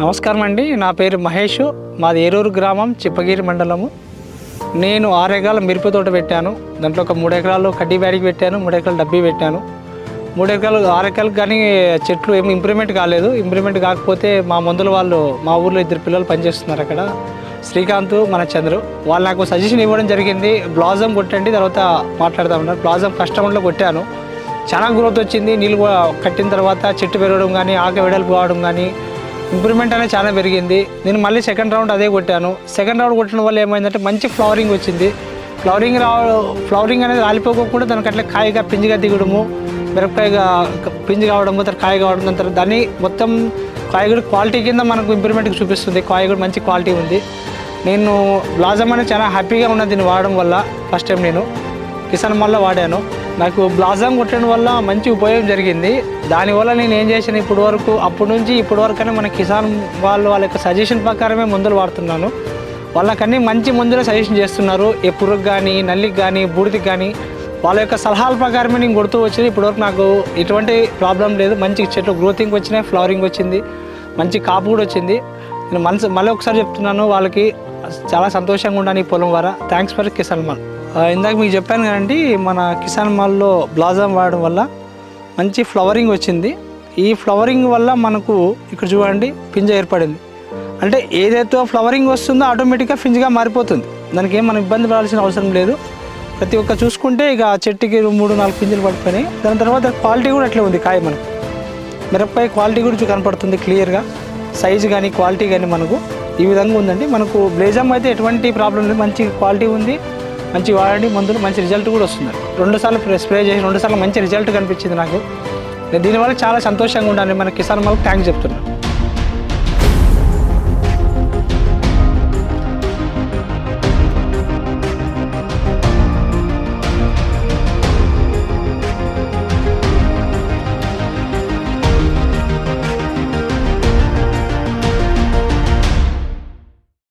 నమస్కారం అండి. నా పేరు మహేష్. మాది ఏరూరు గ్రామం చిప్పగిరి మండలము. నేను ఆరేగాల మిరప తోట పెట్టాను. దాంట్లో ఒక మూడు ఎకరాలు కడ్డీ బ్యాడికి పెట్టాను మూడు ఎకరాలు డబ్బీ పెట్టాను. మూడు ఎకరాలు ఆరు కానీ చెట్లు ఏమి ఇంప్రూవ్మెంట్ కాలేదు. ఇంప్రూవ్మెంట్ కాకపోతే మా మందుల వాళ్ళు మా ఊర్లో ఇద్దరు పిల్లలు పనిచేస్తున్నారు అక్కడ. శ్రీకాంత్ మన చంద్రు. వాళ్ళు నాకు సజెషన్ ఇవ్వడం జరిగింది. బ్లాజమ్ కొట్టండి తర్వాత మాట్లాడదామన్నారు బ్లాజం కస్టమర్లో కొట్టాను. చాలా గ్రోత్ వచ్చింది. నీళ్ళు కూడా కట్టిన తర్వాత చెట్టు పెరగడం కానీ ఆక వెడల్పు కావడం కానీ ఇంప్రూవ్మెంట్ అనేది చాలా పెరిగింది. నేను మళ్ళీ సెకండ్ రౌండ్ అదే కొట్టాను. సెకండ్ రౌండ్ కొట్టడం వల్ల ఏమైందంటే మంచి ఫ్లవరింగ్ వచ్చింది. ఫ్లవరింగ్ రా ఫ్లవరింగ్ అనేది రాలిపోకుండా దానికి అట్లా కాయగా పింజిగా దిగడము మిరపకాయగా పింజి కావడము తర్వాత కాయ కావడం తర్వాత దాన్ని మొత్తం కాయగూడ క్వాలిటీ కింద మనకు ఇంప్రూవ్మెంట్ చూపిస్తుంది. కాయగూడ మంచి క్వాలిటీ ఉంది. నేను బ్లాజమ్ అనేది చాలా హ్యాపీగా ఉన్నది దీన్ని వాడడం వల్ల ఫస్ట్ టైం నేను. కిసాన్ మళ్ళీ వాడాను. నాకు బ్లాజమ్ కొట్టడం వల్ల మంచి ఉపయోగం జరిగింది. దానివల్ల నేను ఏం చేశాను ఇప్పటి వరకు అప్పటి నుంచి ఇప్పటి వరకు మన కిసాన్ వాళ్ళు వాళ్ళ యొక్క సజెషన్ ప్రకారమే మందులు వాడుతున్నాను. వాళ్ళకన్నీ మంచి మందులు సజెషన్ చేస్తున్నారు. ఏ కానీ నల్లికి కానీ బూడిదకి కానీ వాళ్ళ యొక్క సలహాల ప్రకారమే నేను కొడుతూ వచ్చింది ఇప్పటివరకు నాకు ఎటువంటి ప్రాబ్లం లేదు. మంచి చెట్లు గ్రోతింగ్ వచ్చినాయి ఫ్లవరింగ్ వచ్చింది. మంచి కాపు కూడా వచ్చింది. నేను మనసు మళ్ళీ ఒకసారి చెప్తున్నాను వాళ్ళకి చాలా సంతోషంగా ఉన్నాను ఈ పొలం ద్వారా థ్యాంక్స్ ఫర్ కిసాన్ మాల్ ఇందాక మీకు చెప్పాను కదండి మన కిసాన్ మాల్లో బ్లాజమ్ వాడడం వల్ల మంచి ఫ్లవరింగ్ వచ్చింది. ఈ ఫ్లవరింగ్ వల్ల మనకు ఇక్కడ చూడండి పింజ ఏర్పడింది. అంటే ఏదైతే ఫ్లవరింగ్ వస్తుందో ఆటోమేటిక్గా పింజగా మారిపోతుంది. దానికి ఏం మనం ఇబ్బంది పడాల్సిన అవసరం లేదు. ప్రతి ఒక్క చూసుకుంటే ఇక చెట్టుకి మూడు నాలుగు పింజలు పడిపోయినాయి. దాని తర్వాత క్వాలిటీ కూడా అట్లే ఉంది కాయ మనకు. మిరపకాయ క్వాలిటీ గురించి కనపడుతుంది క్లియర్గా. సైజు కానీ క్వాలిటీ కానీ మనకు ఈ విధంగా ఉందండి. మనకు బ్లేజమ్ అయితే ఎటువంటి ప్రాబ్లం లేదు. మంచి క్వాలిటీ ఉంది. మంచి వాడండి మందులు మంచి రిజల్ట్ కూడా వస్తుంది రెండు సార్లు స్ప్రే చేసి రెండు సార్లు మంచి రిజల్ట్ కనిపించింది నాకు. నేను దీనివల్ల చాలా సంతోషంగా ఉండాలని మన కిసాన్ మాలకు థ్యాంక్స్ చెప్తున్నాను